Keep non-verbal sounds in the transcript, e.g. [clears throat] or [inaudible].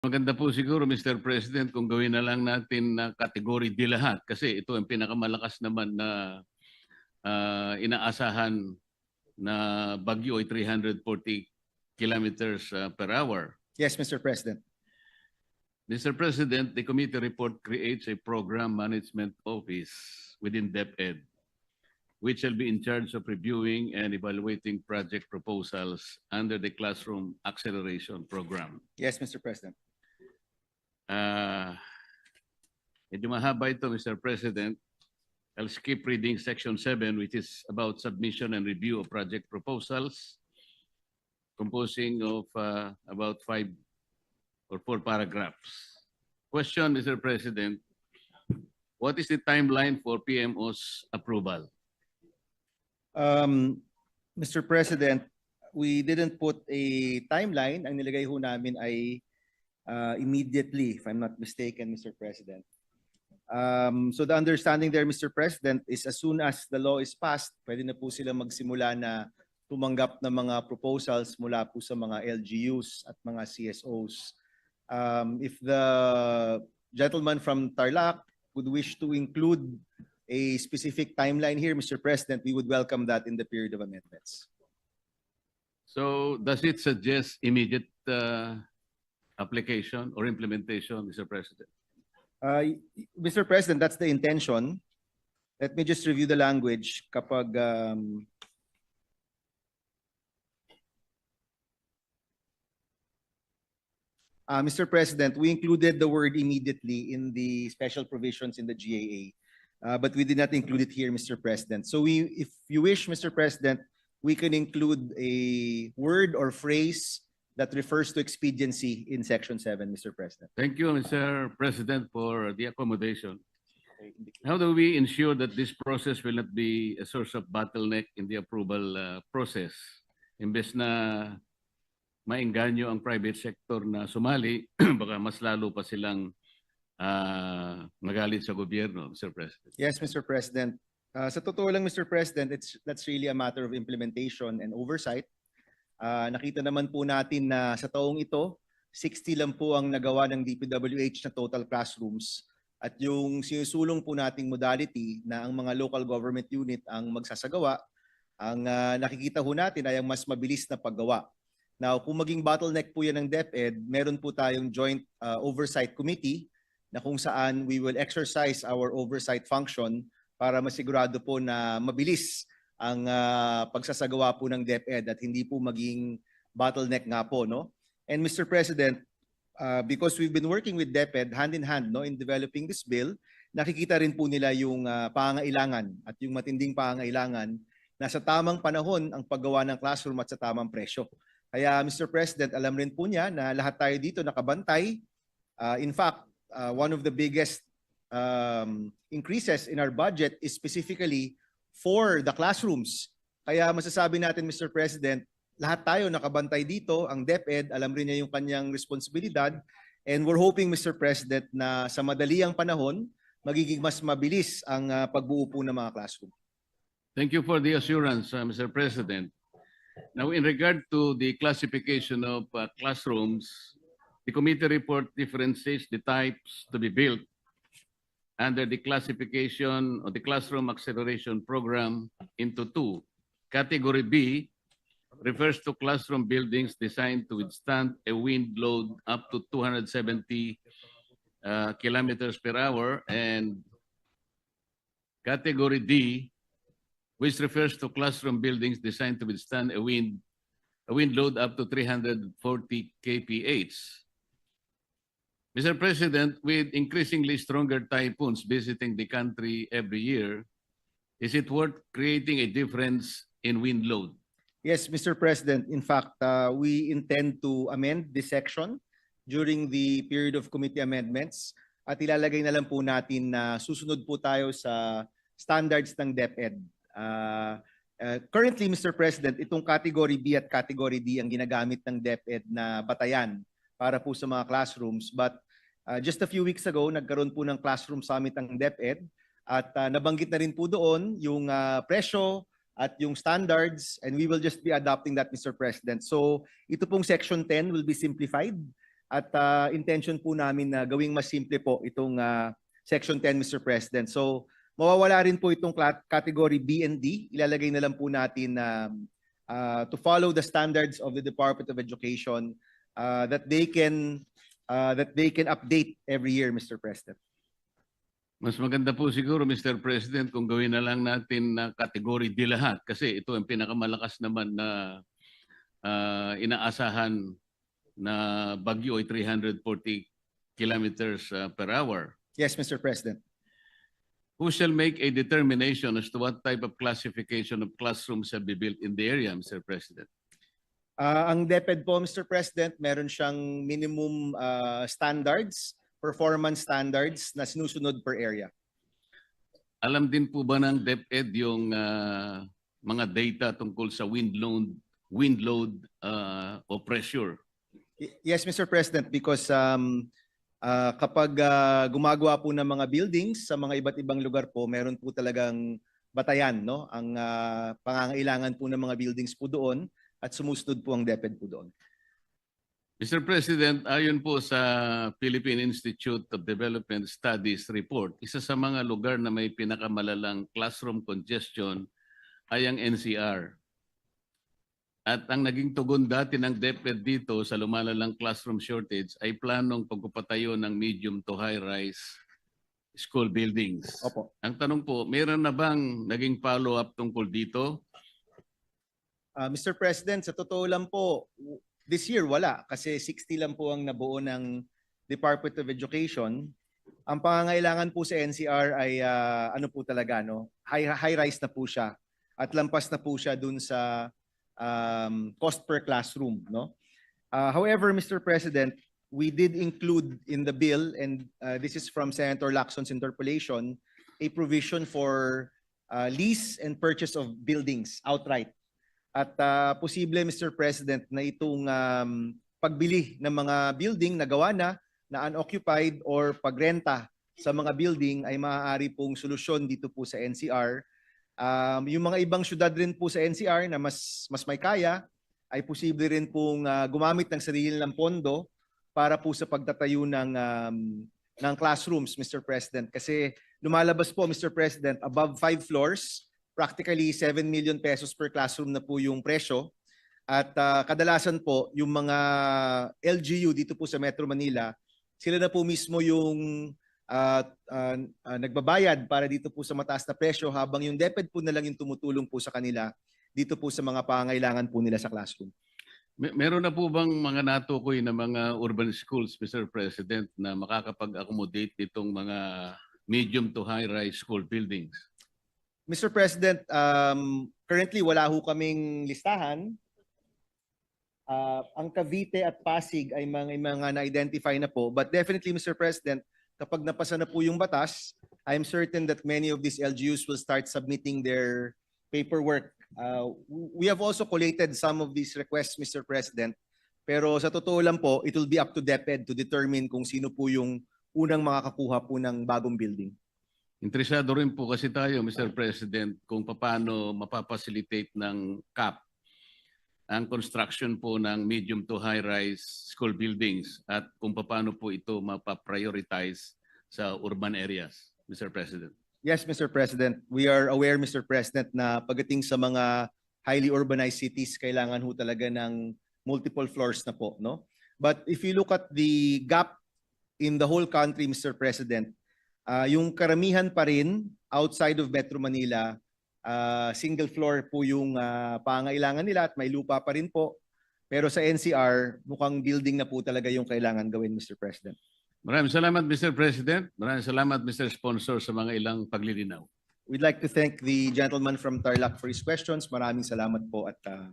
Maganda po siguro, Mr. President, kung gawin na lang natin na category D lahat kasi ito ang pinakamalakas naman na ah, inaasahan na bagyo ay 340 kilometers ah, per hour. Yes, Mr. President. Mr. President, the committee report creates a program management office within DepEd, which shall be in charge of reviewing and evaluating project proposals under the Classroom Acceleration Program. Yes, Mr. President. Ah, medyo mahaba ito, Mr. President. I'll skip reading section seven, which is about submission and review of project proposals, composing of ah, about five or four paragraphs. Question, Mr. President, what is the timeline for PMO's approval? Um, Mr. President, we didn't put a timeline. Ang nilagay ho namin ay uh, immediately, if I'm not mistaken, Mr. President. Um, so the understanding there, Mr. President, is as soon as the law is passed, pwede na po sila magsimula na tumanggap ng mga proposals mula po sa mga LGUs at mga CSOs. Um, if the gentleman from Tarlac would wish to include a specific timeline here, Mr. President, we would welcome that in the period of amendments. So does it suggest immediate uh, application or implementation, Mr. President? Uh, Mr. President, that's the intention. Let me just review the language kapag um, Uh, Mr. President, we included the word immediately in the special provisions in the GAA, uh, but we did not include it here, Mr. President. So we, if you wish, Mr. President, we can include a word or phrase that refers to expediency in section seven, Mr. President. Thank you, Mr. President, for the accommodation. How do we ensure that this process will not be a source of bottleneck in the approval uh, process? Imbes na maengganyo ang private sector na sumali, [clears throat] baka mas lalo pa silang ah, magalit sa gobyerno, Mr. President. Yes, Mr. President. Uh, sa totoo lang, Mr. President, it's, that's really a matter of implementation and oversight. Uh, nakita naman po natin na sa taong ito, 60 lang po ang nagawa ng DPWH na total classrooms. At yung sinusulong po nating modality na ang mga local government unit ang magsasagawa, ang uh, nakikita ho natin ay ang mas mabilis na paggawa. Now, kung maging bottleneck po yan ng DepEd, meron po tayong Joint uh, Oversight Committee na kung saan we will exercise our oversight function para masigurado po na mabilis ang ah, pagsasagawa po ng DepEd at hindi po maging bottleneck nga po no. And Mr. President, uh, because we've been working with DepEd hand in hand no in developing this bill, nakikita rin po nila yung ah, pangailangan at yung matinding pangailangan na sa tamang panahon ang paggawa ng classroom at sa tamang presyo. Kaya Mr. President, alam rin po niya na lahat tayo dito nakabantay. Ah, in fact, ah, one of the biggest um, increases in our budget is specifically for the classrooms. Kaya masasabi natin, Mr. President, lahat tayo nakabantay dito, ang DepEd, alam rin niya yung kanyang responsibilidad, and we're hoping, Mr. President, na sa madaliang panahon, magiging mas mabilis ang ah, pagbuo po ng mga classroom. Thank you for the assurance, uh, Mr. President. Now, in regard to the classification of uh, classrooms, the committee report differentiates the types to be built under the classification of the Classroom Acceleration Program into two. Category B refers to classroom buildings designed to withstand a wind load up to 270 uh, kilometers per hour, and Category D which refers to classroom buildings designed to withstand a wind, a wind load up to 340 kph. Mr. President, with increasingly stronger typhoons visiting the country every year, is it worth creating a difference in wind load? Yes, Mr. President. In fact, uh, we intend to amend this section during the period of committee amendments at ilalagay na lang po natin na susunod po tayo sa standards ng DepEd. Uh, uh, currently, Mr. President, itong category B at category D ang ginagamit ng DepEd na batayan para po sa mga classrooms. But uh, just a few weeks ago, nagkaroon po ng classroom summit ang DepEd at uh, nabanggit na rin po doon yung uh, presyo, at yung standards and we will just be adopting that Mr. President. So ito pong section 10 will be simplified at ah, intention po namin na gawing mas simple po itong ah, Section 10, Mr. President. So mawawala rin po itong category B and D. Ilalagay na lang po natin na ah, to follow the standards of the Department of Education ah, that they can ah, that they can update every year, Mr. President. Mas maganda po siguro, Mr. President, kung gawin na lang natin na category D lahat kasi ito ang pinakamalakas naman na ah, inaasahan na bagyo ay 340 kilometers ah, per hour. Yes, Mr. President. Who shall make a determination as to what type of classification of classrooms shall be built in the area, Mr. President? Ah, ang DepEd po, Mr. President, meron siyang minimum ah, standards, performance standards na sinusunod per area. Alam din po ba ng DepEd yung ah, mga data tungkol sa wind load, wind load ah, o pressure? Y- Yes, Mr. President, because um, ah, kapag ah, gumagawa po ng mga buildings sa mga iba't ibang lugar po, meron po talagang batayan, no? Ang ah, pangangailangan po ng mga buildings po doon at sumusunod po ang DepEd po doon. Mr. President, ayon po sa Philippine Institute of Development Studies report, isa sa mga lugar na may pinakamalalang classroom congestion ay ang NCR. At ang naging tugon dati ng DepEd dito sa lumalalang classroom shortage ay planong pagpapatayo ng medium to high-rise school buildings. Opo. Ang tanong po, meron na bang naging follow-up tungkol dito? Ah, Mr. President, sa totoo lang po, this year wala kasi 60 lang po ang nabuo ng Department of Education. Ang pangangailangan po sa NCR ay ah, ano po talaga no, high high rise na po siya at lampas na po siya dun sa um, cost per classroom, no? Ah, however, Mr. President, we did include in the bill and ah, this is from Senator Lacson's interpolation a provision for ah, lease and purchase of buildings outright. At ah, posible, Mr. President, na itong um, pagbili ng mga building na gawa na, na unoccupied or pagrenta sa mga building ay maaari pong solusyon dito po sa NCR. Um, yung mga ibang syudad rin po sa NCR na mas, mas may kaya, ay posible rin pong ah, gumamit ng sarili nilang pondo para po sa pagtatayo ng, um, ng classrooms, Mr. President. Kasi lumalabas po, Mr. President, above five floors, practically 7 million pesos per classroom na po yung presyo. At ah, kadalasan po, yung mga LGU dito po sa Metro Manila, sila na po mismo yung ah, ah, ah, nagbabayad para dito po sa mataas na presyo habang yung DepEd po na lang yung tumutulong po sa kanila dito po sa mga pangangailangan po nila sa classroom. Mer- Meron na po bang mga natukoy na mga urban schools, Mr. President, na makakapag-accommodate itong mga medium to high-rise school buildings? Mr. President, um, currently wala ho kaming listahan. Ah, ang Cavite at Pasig ay mga, mga na-identify na po. But definitely, Mr. President, kapag napasa na po yung batas, I'm certain that many of these LGUs will start submitting their paperwork. Uh, we have also collated some of these requests, Mr. President. Pero sa totoo lang po, it will be up to DepEd to determine kung sino po yung unang makakakuha po ng bagong building. Interesado rin po kasi tayo, Mr. President, kung paano mapapacilitate ng CAP ang construction po ng medium to high-rise school buildings at kung paano po ito mapaprioritize sa urban areas, Mr. President. Yes, Mr. President. We are aware, Mr. President, na pagdating sa mga highly urbanized cities, kailangan ho talaga ng multiple floors na po, no? But if you look at the gap in the whole country, Mr. President, ah, yung karamihan pa rin outside of Metro Manila, ah, single floor po yung ah, pangailangan nila at may lupa pa rin po. Pero sa NCR, mukhang building na po talaga yung kailangan gawin, Mr. President. Maraming salamat, Mr. President. Maraming salamat, Mr. Sponsor, sa mga ilang paglilinaw. We'd like to thank the gentleman from Tarlac for his questions. Maraming salamat po at ah,